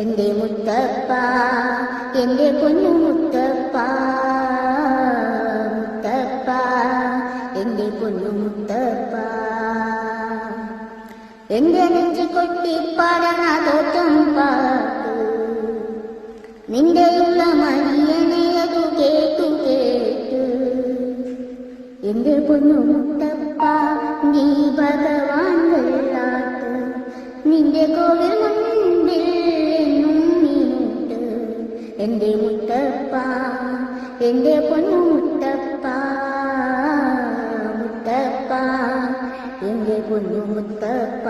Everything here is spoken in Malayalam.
എന്റെ മുത്തപ്പ എന്റെ പൊന്നു മുത്തപ്പ മുത്തപ്പ എന്റെ പൊന്നു മുത്തപ്പ. എന്റെ നെഞ്ചു കൊട്ടി പാടണതോറ്റം പാട്ടു. നിന്റെയുള്ള മണിയനെ അതു കേട്ടു കേട്ടു. എന്റെ പൊന്നു മുത്തപ്പ നീ ഭഗവാൻ വെള്ളാട്ട്. നിന്റെ കോവിൽ മുൻപിൽ എന്നും നീട്ട് എന്റെ മുത്തപ്പ എന്റെ പൊന്നു മുത്തപ്പ മുത്തപ്പ എന്റെ പൊന്നു മുത്തപ്പ.